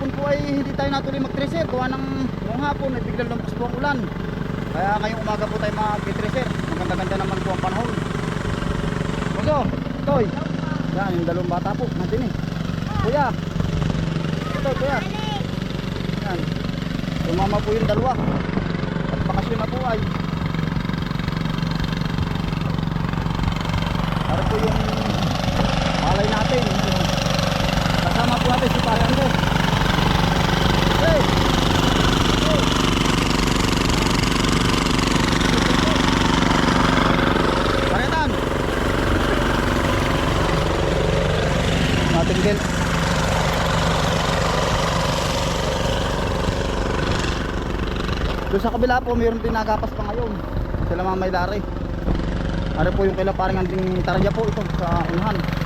kahapon po ay hindi tayo natuloy mag-treasure. Gawa ng noong hapon ay biglang lumpas po ang ulan. Kaya ngayong umaga po tayo mag-treasure. Maganda-ganda naman po ang panahon. Puso, Toy. Yan, yung dalawang bata po. Nandun eh. Kuya. Ito, kuya. Yan. Tumama po yung dalawa. At bakasyon na po ay. Para po yung malay natin. Kasama po natin si Parang. Doon sa kabila po, mayroon din nagapas pa ngayon. Sila mga may dari. Ano po yung kailan parang anding tarja po ito sa unahan.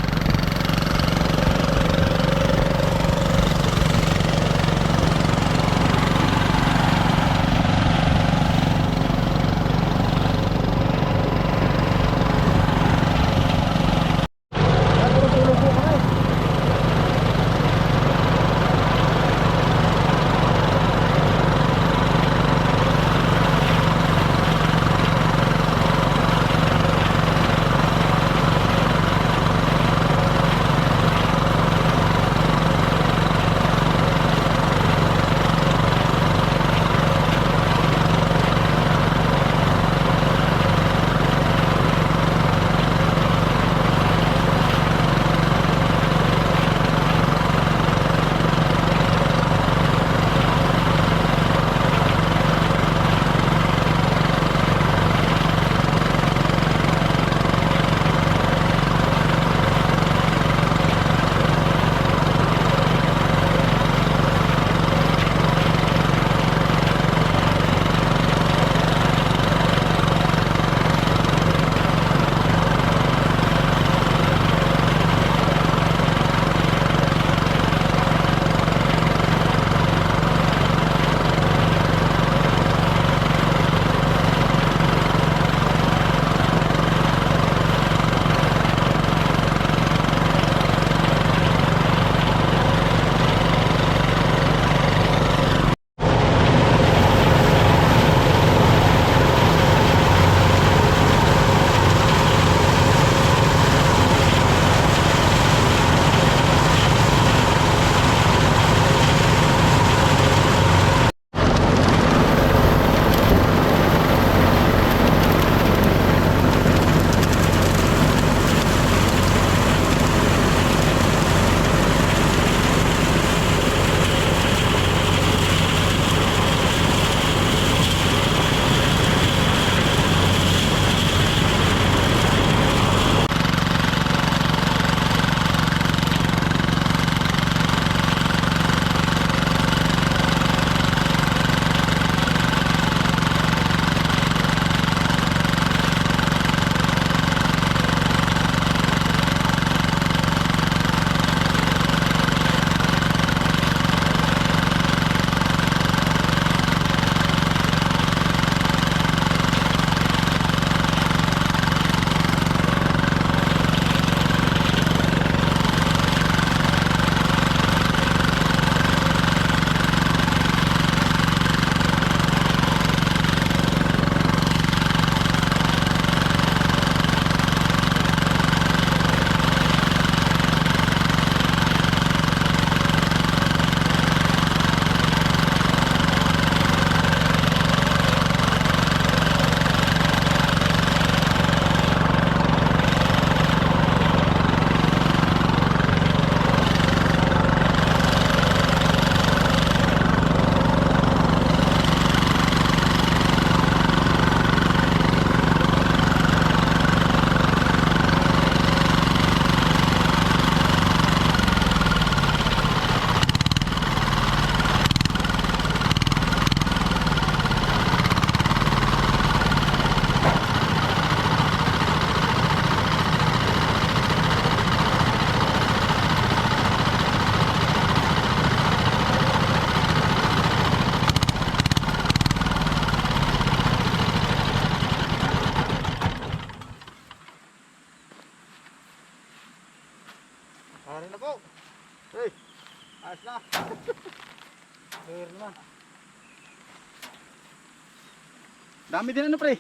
Din ano pre?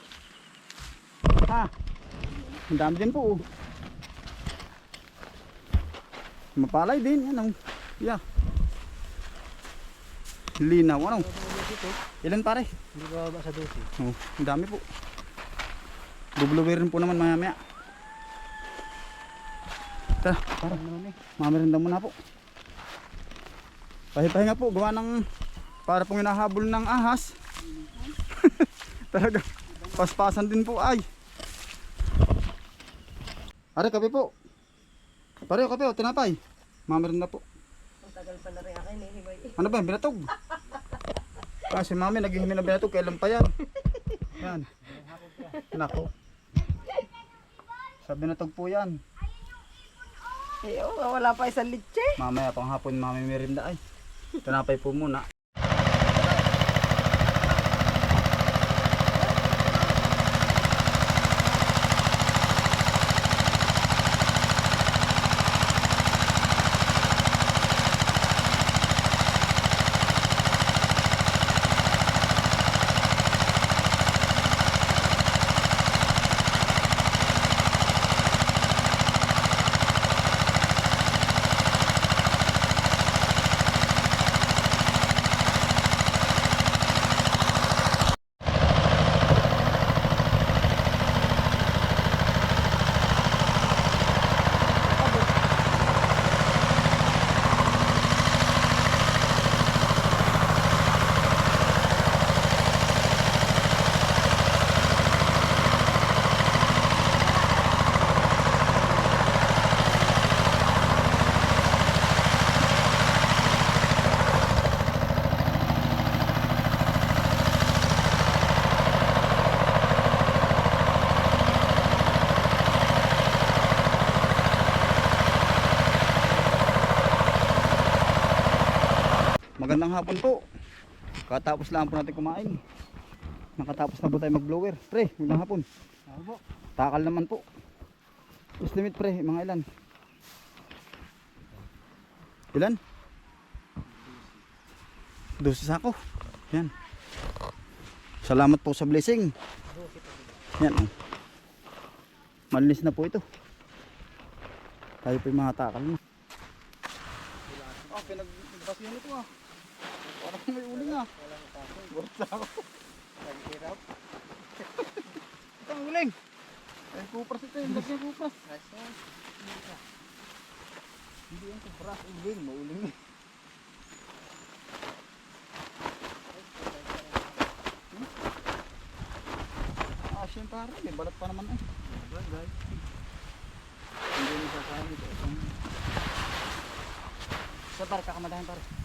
Ha? Ang dami din po. oh. Mapalay din yan oh. Yeah. Linaw ano? Ilan pare? Hindi ba ba sa dosi? Oh, ang dami po. Bubluwer rin po naman maya maya. Tara, para. Mamerenda muna po. Pahipahinga po, gawa ng para pong hinahabol ng ahas. Talaga, paspasan din po ay. Are, kape po. Pare, kape o, tinapay. Mamerenda po. Ang tagal pa na rin akin eh. Himay. Ano ba, binatog? Ah, si mami naghihimi na binatog, kailan pa yan? Yan. Nako. Sa binatog po yan. Eh, oh, wala pa isang litse. Mamaya pang hapon mami merinda ay. Tinapay po muna. Magandang hapon po. Katapos lang po natin kumain. Nakatapos na po tayo mag-blower. Pre, magandang hapon. Ako po. Takal naman po. Estimate pre, mga ilan? Ilan? 12 sako. Yan. Salamat po sa blessing. Yan. Oh. Malinis na po ito. Tayo po yung mga takal na. Ah, pinag-basihan ito ah. Parang may uling ah. Wala sako. Naghirap. Ito ang uling. Ay, kupras ito. Yung lagyan kupras. Hindi yan kupras. Uling. Mauling eh. Ah, siya pare. May balat pa naman eh. Bagay. Hindi mo sasabi ito. Sa pare, kakamadahan pare.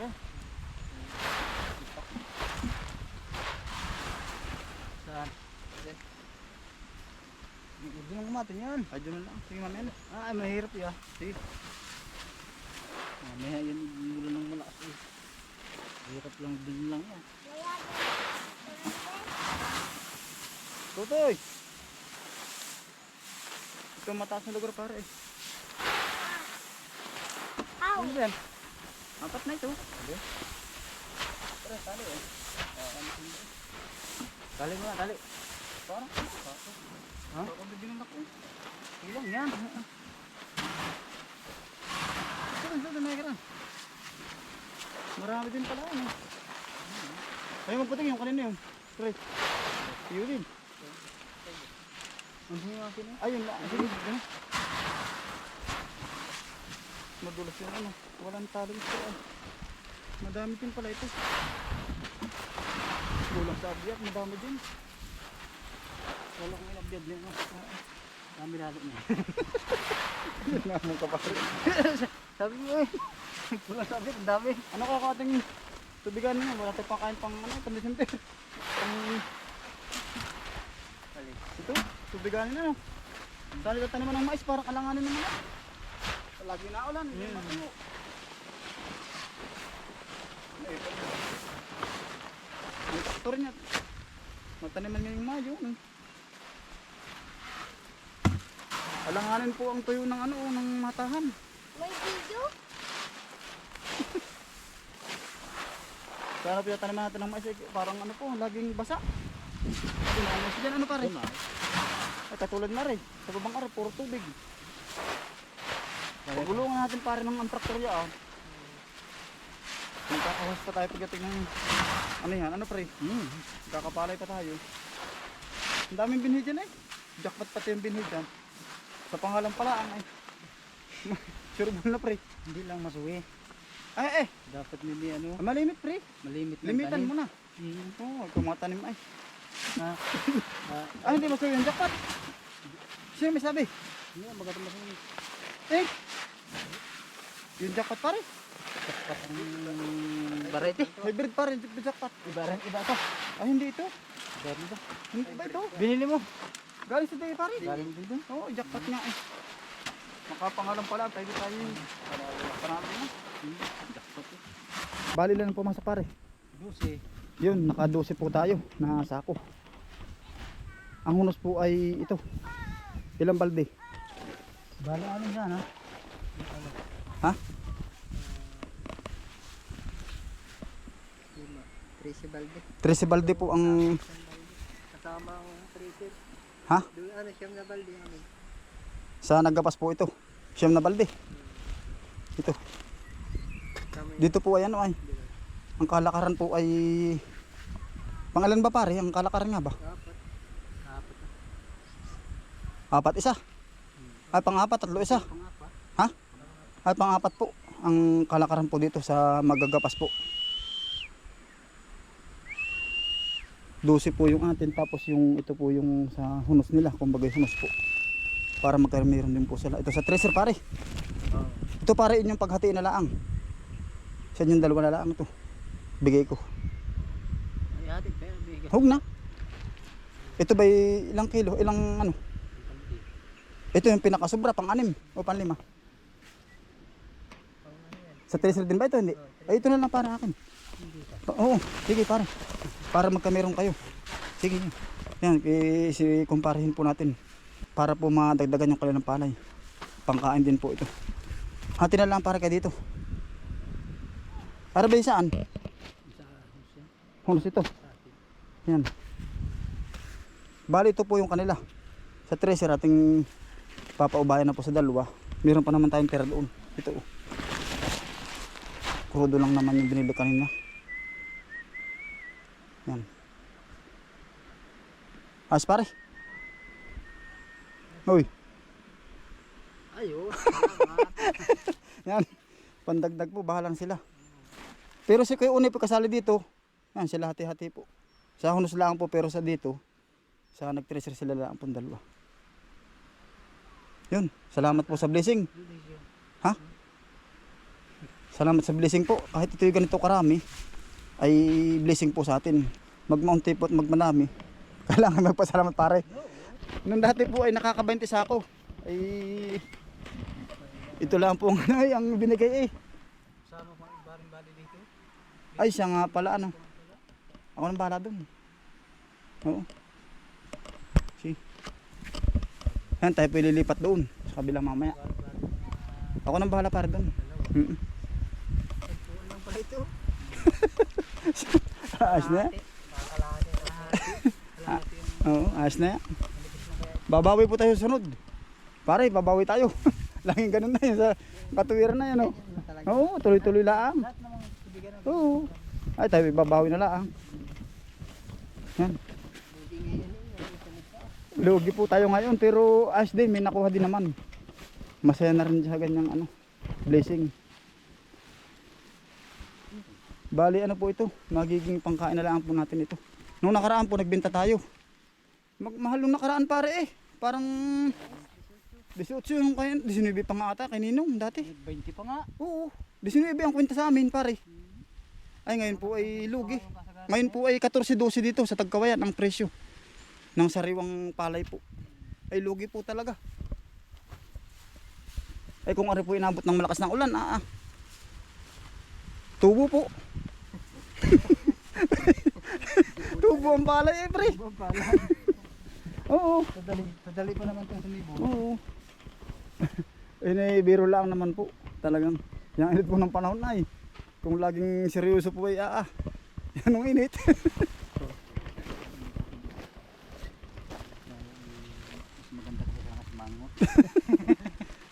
Ka. Saan? Hindi nang kumatin yan. Ay, dyan na lang. Sige, mamaya na. Ah, ay, mahirap ya. Sige. Mamaya yan, mula ng malakas eh. Hirap lang din lang yan. Tutoy! Ito mataas na lugar pare eh. Ano yan? Apat na ito. Hindi. Tara, tali eh. Tali mo na, tali. Parang, Ha? Ako bibigyan ako. Ilang yan. Saan, saan, may karan. Marami din pala ano. Ay, magputing yung kanina yung. Pre. Iyo din. Ang hinga akin eh. Na. Ayun na. Madulas yung ano. Walang talo ito ay. Madami din pala ito. Kulang sa abyak. Madami din. Wala kong inabyad niya. No? Dami lalo niya. Namang kapatid. Sabi mo eh. Wala sabi, ang dami. Ano ka kating tubigan niya? Wala tayong pangkain pang ano. Pang Kali. ito, tubigan niya no. Ka naman ng mais, parang alanganin naman. ah. Lagi na ulan, hindi Hmm. matuyo. Eh, traktor niya. Magtaniman niya yung mayo. No? Alanganin po ang tuyo ng ano, ng matahan. May video? Sana pinataniman natin ng mais. eh, Parang ano po, laging basa. Sabi na, mas dyan ano pare? Ay, katulad na rin. Sa babang araw, puro tubig. Pagulungan natin pare ng ang traktor yan. Magkakawas pa tayo pagdating ng ano yan, ano pre? Hmm. Kakapalay pa tayo. Ang daming binhi dyan eh. Jackpot pati yung binhi dyan. Sa pangalan pala ang eh. Sureball na pre. Hindi lang masuwi. Ay eh, Dapat may ano, malimit pre. malimit ng Limitan tanim. mo na. Hmm. Oo, oh, kumatanim ay. Ah, ah, Ah, hindi sa'yo yung jackpot. Sino may sabi? Hindi, magandang masuwi. Eh, yung jackpot pare. Dapat ang barete. Hybrid pare, yung jackpot. Iba rin, iba to. Ay, hindi ito. Galing ba? Hindi ba ito? Binili mo? Galing sa day pare. Galing din doon. Oo, jackpot nga eh. Makapangalan pala, tayo tayo yun. Panalo na. Jackpot eh. Bali lang pumasa pare. Dusi. Yun, naka 12 po tayo na sako. Ang hunos po ay ito. Ilang balde? Bala ano yan? Ha? Tracy Balde. 13 balde po ang Kasama ang Tracy. Ha? Doon ano siyam na balde ano. sa naggapas po ito. Siyam na balde. Ito. Dito po ay ano ay. Ang kalakaran po ay Pangalan ba pare? Ang kalakaran nga ba? apat. Apat. Apat isa. Ay pang-apat, tatlo isa. Ha? Ay pang-apat po. Ang kalakaran po dito sa magagapas po. 12 po yung atin tapos yung ito po yung sa hunos nila, kumbaga yung hunos po. Para magkameron din po sila. Ito sa treasure pare. Oo. Ito pare inyong paghatiin na laang. Sa inyong dalawa na laang ito. Bigay ko. Ay ate, pero. Huwag na. Ito ba ilang kilo? Ilang ano? Ito yung pinakasobra, pang anim o pang lima. Sa treasure din ba ito? Hindi. Ay, ito na lang para akin. Oo, sige pare. Para magkameron kayo. Sige. Yan, kumparahin po natin. Para po madagdagan yung kanilang palay. Pangkain din po ito. Hati na lang para kayo dito. Para ba yung saan? Hunos ito. Yan. Bali ito po yung kanila. Sa treasure ating papaubayan na po sa dalawa. Meron pa naman tayong pera doon. Ito oh. Krudo lang naman yung binili kanina. Yan. As pare. Uy. Salamat. Yan. Pandagdag po, bahalang sila. Pero si Kuya Unay po kasali dito. Yan, sila hati-hati po. Sa hunos lang po, pero sa dito, sa nag-treasure sila lang po dalawa. Yun, salamat po sa blessing. Ha? Salamat sa blessing po. Kahit ito yung ganito karami, ay blessing po sa atin. Magmaunti po at magmanami. Kailangan magpasalamat pare. Nung dati po ay nakaka-20 sa ako. Ay ito lang po ang, ang binigay eh. Sama pa ang baring bali dito. Ay siya nga pala ano. Ako nang bahala doon. Oo. Si. Yan tayo pwede lipat doon sa kabilang mamaya. Ako nang bahala para doon. Mm Tuon lang pala ito. Ayos na yan. Yung Oo, ayos na yan. Babawi po tayo sa sunod. Pare, babawi tayo. Laging ganun na yun sa katuwiran na yan. Oh. Oo, tuloy-tuloy lang. Lahat namang bibigyan ng Oo. Ay, tayo babawi na lang. Yan. Lugi po tayo ngayon pero ayos din, may nakuha din naman. Masaya na rin sa ganyang ano, blessing. Bali ano po ito, magiging pangkain na lang po natin ito. Nung nakaraan po nagbenta tayo. Mag mahal nung nakaraan pare eh. Parang 18 yung kaya, 19 pa nga ata kay Ninong dati. 20 pa nga. Oo, 19 ang kwenta sa amin pare. Ay ngayon po ay lugi. Ngayon po ay 14-12 dito sa Tagkawayan ang presyo ng sariwang palay po. Ay lugi po talaga. Ay kung ari po inabot ng malakas ng ulan, ah, ah. Tubo po. Tubo ang palay eh, pre. Oo. Sadali, sadali pa naman itong sumibo. Oo. eh, biro lang naman po. Talagang, yung init po ng panahon ay. Kung laging seryoso po ay, ah, ah. Yan ang init.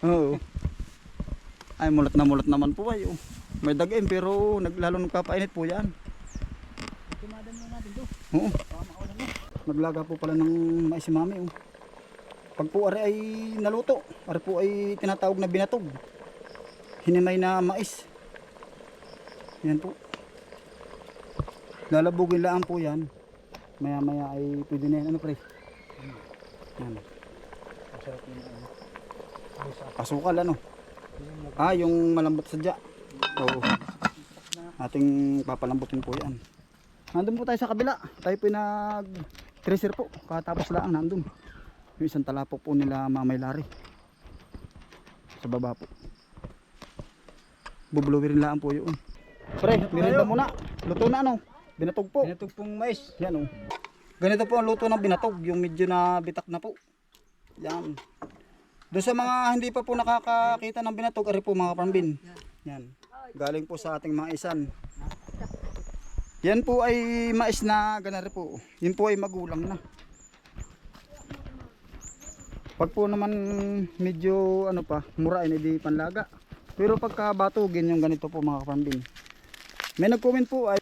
Oo. Ay, mulat na mulat naman po ay. oh. May dagim pero naglalo nagpapainit po yan. Tumadan mo natin to. Oo. Naglaga po pala ng mais si mami. Oh. Pag po ari ay naluto, ari po ay tinatawag na binatog. Hinimay na mais. Yan po. Lalabugin lang po yan. Maya maya ay pwede na yan. Ano pre? Yan. Ang sarap yung ano. Pasukal ano. Ah, yung malambot sadya. Oo. Ating papalambutin po yan. Nandun po tayo sa kabila. Tayo po nag tracer po. Katapos lang nandun. Yung isang talapok po nila Mamay Lari. Sa baba po. Bubuluwi rin lang po yun. Pre, merienda muna. Luto na ano? Binatog po. Pinatog pong mais. Yan oh. Ganito po ang luto ng binatog, yung medyo na bitak na po. Yan. Doon sa mga hindi pa po nakakakita ng binatog, ari po mga pambin. Yan. Galing po sa ating mga isan. Yan po ay mais na ganari po. Yun po ay magulang na. Pag po naman medyo ano pa, murain hindi panlaga. Pero pagka batugin yung ganito po mga kapambin. May nag-comment po ay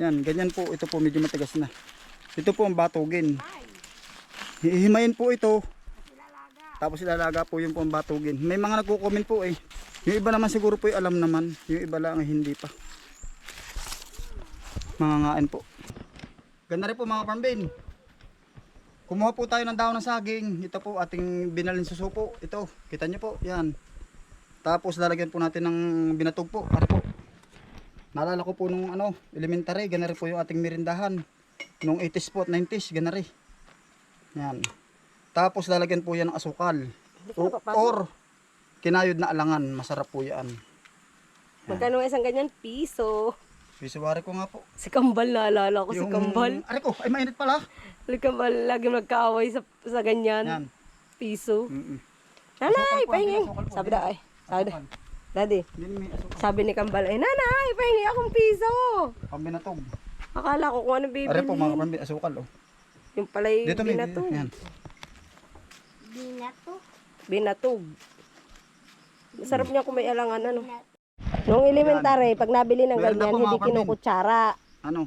yan, ganyan po. Ito po medyo matigas na. Ito po ang batugin. Hihimayin po ito. Tapos ilalaga po yung po ang batugin. May mga nagko-comment po eh. Yung iba naman siguro po ay alam naman. Yung iba lang hindi pa. Mga ngain po. Ganda rin po mga pambin. Kumuha po tayo ng dahon ng saging. Ito po ating binalin susupo. Ito, kita nyo po. Yan. Tapos lalagyan po natin ng binatog po. Para po. Naalala ko po nung ano, elementary, ganari po yung ating merindahan. Nung 80s po at 90s, ganari. Yan. Tapos lalagyan po yan ng asukal. O, or kinayod na alangan, masarap po yan. Magkano isang ganyan? Piso. Pisuwari ko nga po. Si Kambal, naalala ko si Kambal. Ari ko, ay mainit pala. Si Kambal, lagi magkaaway sa, sa ganyan. Yan. Piso. Mm-mm. Nanay, Asukal po, pahingi. asukal po, Sabi na ay. Sabi na. Daddy, may asukal. sabi ni Kambal ay, Nanay, pahingi akong piso. Pambinatog. Akala ko kung ano bibili. Ari po mga pambin, asukal oh. Yung pala yung Dito may, binatog. yan. Binatog. Masarap niya kung may alangan, ano. Nung elementary, pag nabili ng Meron ganyan, mga hindi kapatid. kinukutsara. Ano?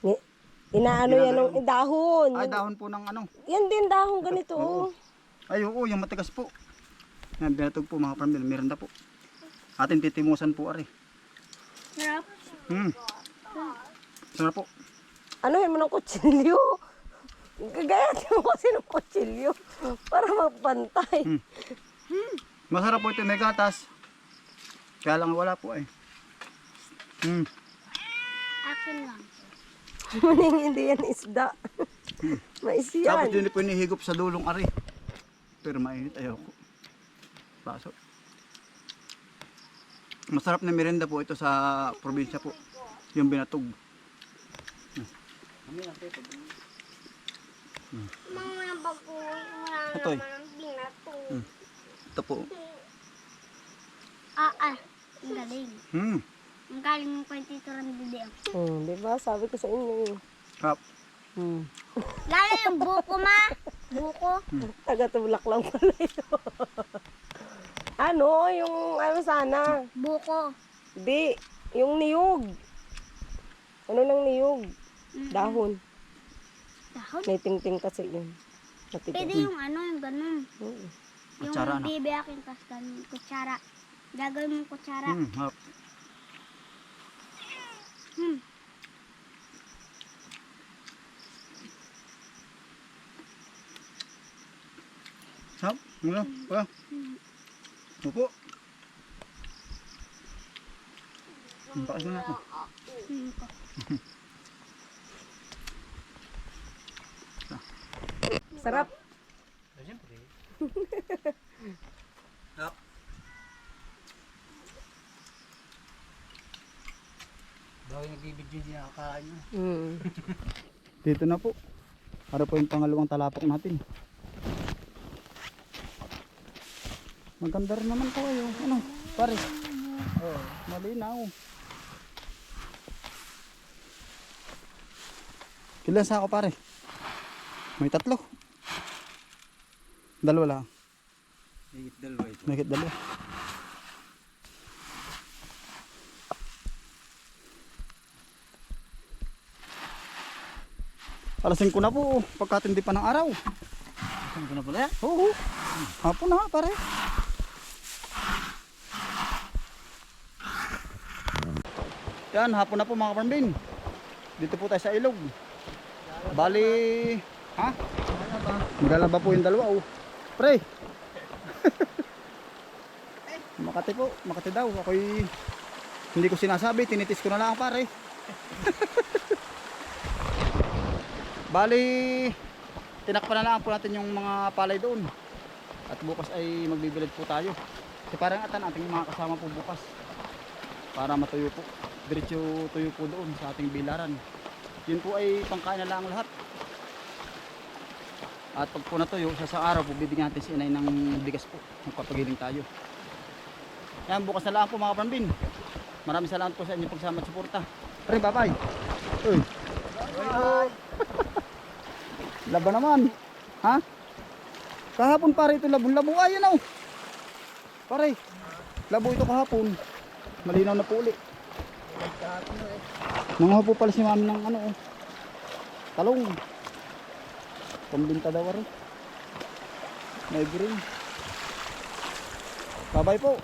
Ni- Inaano yan ng eh, dahon. Ay, dahon po ng ano. Yan din dahon ganito. Oo. oh. Ay, oo, yung matigas po. Yan, binatog po mga pambin, meron na po. Ating titimusan po, ari. Sarap. Hmm. Sarap po. Ano yun mo ng kutsilyo? Gagayatin mo kasi ng kutsilyo para magpantay. Hmm. Masarap po ito, may gatas. Kaya lang wala po eh. Hmm. Akin lang. Maning hindi yan isda. Mais Tapos yan. yun po inihigop sa dulong ari. Pero mainit ayoko. Paso. Masarap na merienda po ito sa probinsya po. Yung binatog. Mga bago, wala Ito eh. naman ang binato. Hmm. Ito po. Ah, ah. Ang galing. Hmm. Ang galing ng kwentito ng bibig. Hmm, di ba? Sabi ko sa inyo. eh. Kap. Hmm. Lalo yung buko, ma. Buko. Taga-tubulak lang pala ito. ano? Yung ano sana? Buko. Di. Yung niyog. Ano ng niyog? Dahon. Dahon. May ting-ting kasi yun. Matigas. Pwede yung ano, yung ganun. Hmm. Yung Kutsara, no? bibiyakin kas ganun. Kutsara. Gagawin mong kutsara. Hmm. Hap. Hmm. Hap. Ano? Pa. Opo. Bakas na ako. Hmm. Sarap. Daw yung nagbibidyo hindi nakakain na. Hmm. Dito na po. Para po yung pangalawang talapok natin. Maganda rin naman po kayo. Ano? Pare. Oh, malinaw. Ilan sa ako pare? May tatlo. Dalawa lang. Higit dalawa ito. May dalawa. Alas 5 na po, pagkatindi pa ng araw. Saan ko na pala yan? Oo. Hapon na pare. Yan, hapon na po mga kaparmbin. Dito po tayo sa ilog. Bali, ha? Maglalaba po yung dalawa oh. Pre. Makati po, Makati daw. Ako'y hindi ko sinasabi, tinitis ko na lang pare. Bali, tinakpan na lang po natin yung mga palay doon. At bukas ay magbibilad po tayo. Kasi parang atan ating mga kasama po bukas. Para matuyo po. Diretso tuyo po doon sa ating bilaran. Yun po ay pangkain na lang lahat. At pag po natuyo, sa isang araw po bibigyan natin si inay ng bigas po. Magpapagiling tayo. Yan, bukas na lang po mga kapambin. Maraming salamat po sa inyong pagsama at suporta. Pre, bye-bye. Uy. Laban naman. Ha? Kahapon pare ito labon-labo. Ayan oh. Pare. Labo ito kahapon. Malinaw na po uli. Mga po pala si mami ng ano oh. Talong. Pambinta daw rin. May green. Bye-bye po.